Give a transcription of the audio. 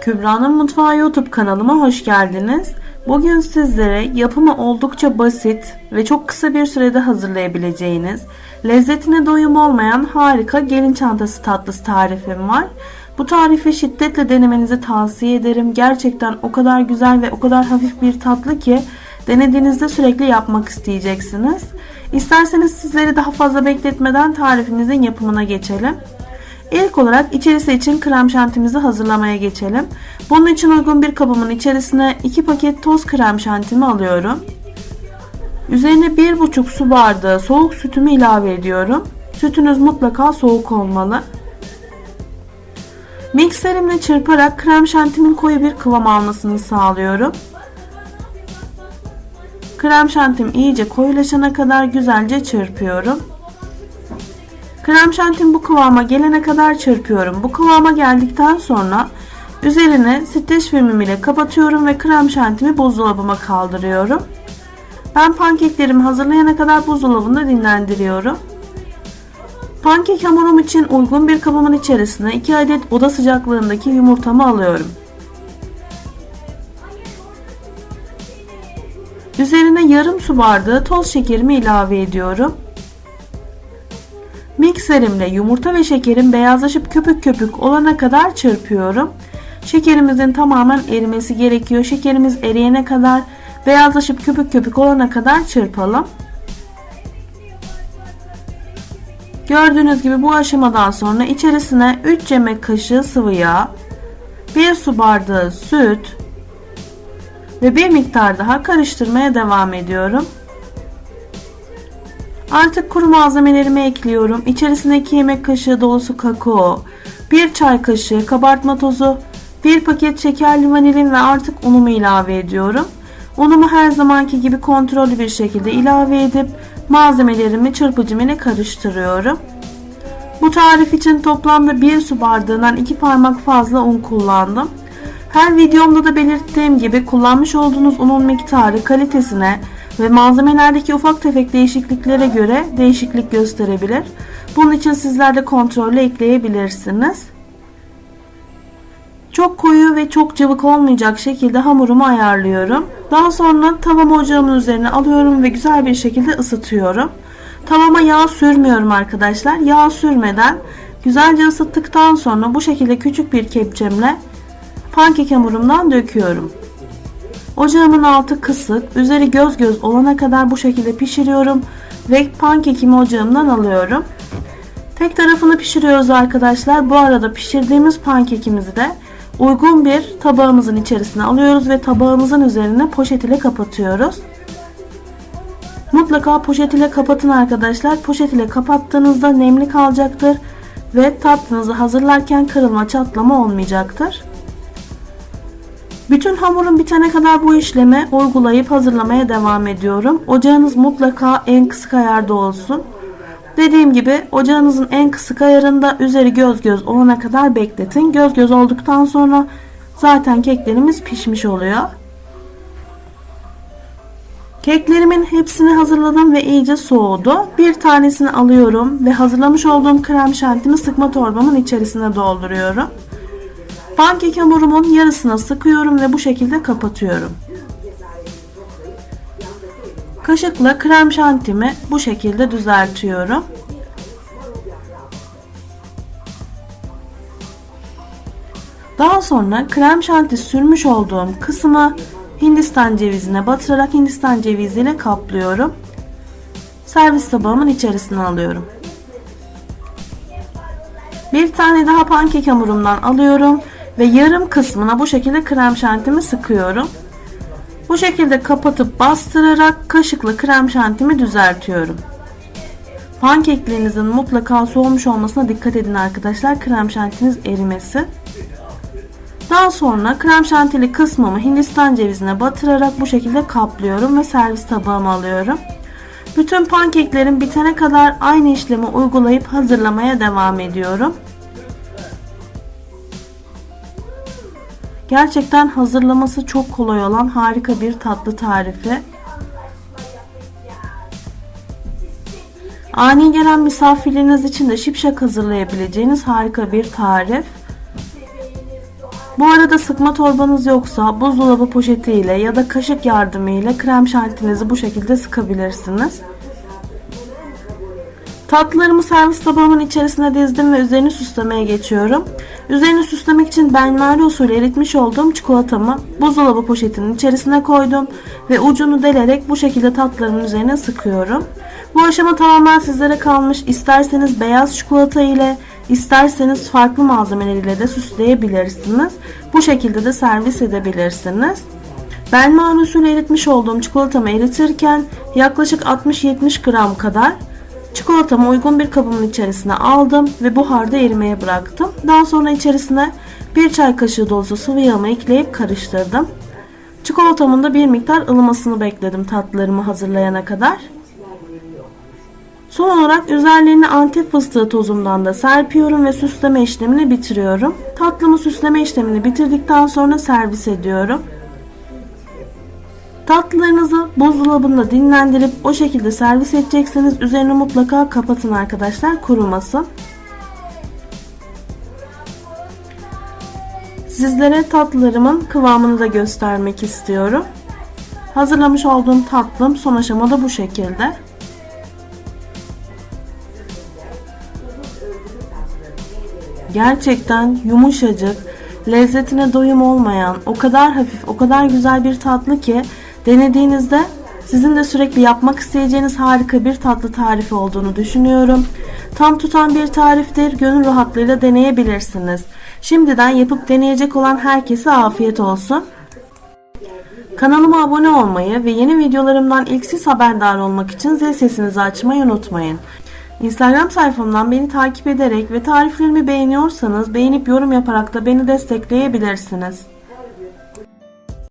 Kübra'nın Mutfağı YouTube kanalıma hoş geldiniz. Bugün sizlere yapımı oldukça basit ve çok kısa bir sürede hazırlayabileceğiniz, lezzetine doyum olmayan harika gelin çantası tatlısı tarifim var. Bu tarifi şiddetle denemenizi tavsiye ederim. Gerçekten o kadar güzel ve o kadar hafif bir tatlı ki denediğinizde sürekli yapmak isteyeceksiniz. İsterseniz sizleri daha fazla bekletmeden tarifimizin yapımına geçelim. İlk olarak içerisi için krem şantimizi hazırlamaya geçelim. Bunun için uygun bir kabımın içerisine 2 paket toz krem şantimi alıyorum. Üzerine 1,5 su bardağı soğuk sütümü ilave ediyorum. Sütünüz mutlaka soğuk olmalı. Mikserimle çırparak krem şantimin koyu bir kıvam almasını sağlıyorum. Krem şantim iyice koyulaşana kadar güzelce çırpıyorum. Krem şantim bu kıvama gelene kadar çırpıyorum. Bu kıvama geldikten sonra üzerine streç filmim ile kapatıyorum ve krem şantimi buzdolabıma kaldırıyorum. Ben pankeklerimi hazırlayana kadar buzdolabında dinlendiriyorum. Pankek hamurum için uygun bir kabımın içerisine 2 adet oda sıcaklığındaki yumurtamı alıyorum. Üzerine yarım su bardağı toz şekerimi ilave ediyorum. Mikserimle yumurta ve şekerin beyazlaşıp köpük köpük olana kadar çırpıyorum. Şekerimizin tamamen erimesi gerekiyor. Şekerimiz eriyene kadar beyazlaşıp köpük köpük olana kadar çırpalım. Gördüğünüz gibi bu aşamadan sonra içerisine 3 yemek kaşığı sıvı yağ, 1 su bardağı süt ve bir miktar daha karıştırmaya devam ediyorum. Artık kuru malzemelerimi ekliyorum. İçerisine 2 yemek kaşığı dolusu kakao, 1 çay kaşığı kabartma tozu, 1 paket şekerli vanilin ve artık unumu ilave ediyorum. Unumu her zamanki gibi kontrollü bir şekilde ilave edip malzemelerimi çırpıcım ile karıştırıyorum. Bu tarif için toplamda 1 su bardağından 2 parmak fazla un kullandım. Her videomda da belirttiğim gibi kullanmış olduğunuz unun miktarı kalitesine ve malzemelerdeki ufak tefek değişikliklere göre değişiklik gösterebilir. Bunun için sizler de kontrollü ekleyebilirsiniz. Çok koyu ve çok cıvık olmayacak şekilde hamurumu ayarlıyorum. Daha sonra tavamı ocağımın üzerine alıyorum ve güzel bir şekilde ısıtıyorum. Tavama yağ sürmüyorum arkadaşlar. Yağ sürmeden güzelce ısıttıktan sonra bu şekilde küçük bir kepçemle pankek hamurumdan döküyorum. Ocağımın altı kısık, üzeri göz göz olana kadar bu şekilde pişiriyorum ve pankekimi ocağımdan alıyorum. Tek tarafını pişiriyoruz arkadaşlar. Bu arada pişirdiğimiz pankekimizi de uygun bir tabağımızın içerisine alıyoruz ve tabağımızın üzerine poşet ile kapatıyoruz. Mutlaka poşet ile kapatın arkadaşlar. Poşet ile kapattığınızda nemli kalacaktır ve tatlınızı hazırlarken kırılma çatlama olmayacaktır. Bütün hamurun bitene kadar bu işlemi uygulayıp hazırlamaya devam ediyorum. Ocağınız mutlaka en kısık ayarda olsun. Dediğim gibi ocağınızın en kısık ayarında üzeri göz göz olana kadar bekletin. Göz göz olduktan sonra zaten keklerimiz pişmiş oluyor. Keklerimin hepsini hazırladım ve iyice soğudu. Bir tanesini alıyorum ve hazırlamış olduğum krem şantimi sıkma torbamın içerisine dolduruyorum. Pankek hamurumun yarısına sıkıyorum ve bu şekilde kapatıyorum. Kaşıkla krem şantimi bu şekilde düzeltiyorum. Daha sonra krem şanti sürmüş olduğum kısmı Hindistan cevizine batırarak Hindistan ceviziyle kaplıyorum. Servis tabağımın içerisine alıyorum. Bir tane daha pankek hamurumdan alıyorum ve yarım kısmına bu şekilde krem şantimi sıkıyorum. Bu şekilde kapatıp bastırarak kaşıkla krem şantimi düzeltiyorum. Pankeklerinizin mutlaka soğumuş olmasına dikkat edin arkadaşlar. Krem şantiniz erimesi. Daha sonra krem şantili kısmımı Hindistan cevizine batırarak bu şekilde kaplıyorum ve servis tabağıma alıyorum. Bütün pankeklerin bitene kadar aynı işlemi uygulayıp hazırlamaya devam ediyorum. Gerçekten hazırlaması çok kolay olan harika bir tatlı tarifi. Ani gelen misafirleriniz için de şipşak hazırlayabileceğiniz harika bir tarif. Bu arada sıkma torbanız yoksa buzdolabı poşetiyle ya da kaşık yardımıyla krem şantinizi bu şekilde sıkabilirsiniz. Tatlılarımı servis tabağımın içerisine dizdim ve üzerini süslemeye geçiyorum. Üzerini süslemek için benmari usulü eritmiş olduğum çikolatamı buzdolabı poşetinin içerisine koydum ve ucunu delerek bu şekilde tatlılarımın üzerine sıkıyorum. Bu aşama tamamen sizlere kalmış. İsterseniz beyaz çikolata ile isterseniz farklı malzemeleriyle de süsleyebilirsiniz. Bu şekilde de servis edebilirsiniz. Benmari usulü eritmiş olduğum çikolatamı eritirken yaklaşık 60-70 gram kadar Çikolatamı uygun bir kabımın içerisine aldım ve buharda erimeye bıraktım. Daha sonra içerisine bir çay kaşığı dolusu sıvı yağımı ekleyip karıştırdım. Çikolatamın da bir miktar ılımasını bekledim tatlılarımı hazırlayana kadar. Son olarak üzerlerine antep fıstığı tozumdan da serpiyorum ve süsleme işlemini bitiriyorum. Tatlımı süsleme işlemini bitirdikten sonra servis ediyorum. Tatlılarınızı buzdolabında dinlendirip o şekilde servis edecekseniz üzerini mutlaka kapatın arkadaşlar kurumasın. Sizlere tatlılarımın kıvamını da göstermek istiyorum. Hazırlamış olduğum tatlım son aşamada bu şekilde. Gerçekten yumuşacık, lezzetine doyum olmayan, o kadar hafif, o kadar güzel bir tatlı ki denediğinizde sizin de sürekli yapmak isteyeceğiniz harika bir tatlı tarifi olduğunu düşünüyorum. Tam tutan bir tariftir. Gönül rahatlığıyla deneyebilirsiniz. Şimdiden yapıp deneyecek olan herkese afiyet olsun. Kanalıma abone olmayı ve yeni videolarımdan ilk siz haberdar olmak için zil sesinizi açmayı unutmayın. Instagram sayfamdan beni takip ederek ve tariflerimi beğeniyorsanız beğenip yorum yaparak da beni destekleyebilirsiniz.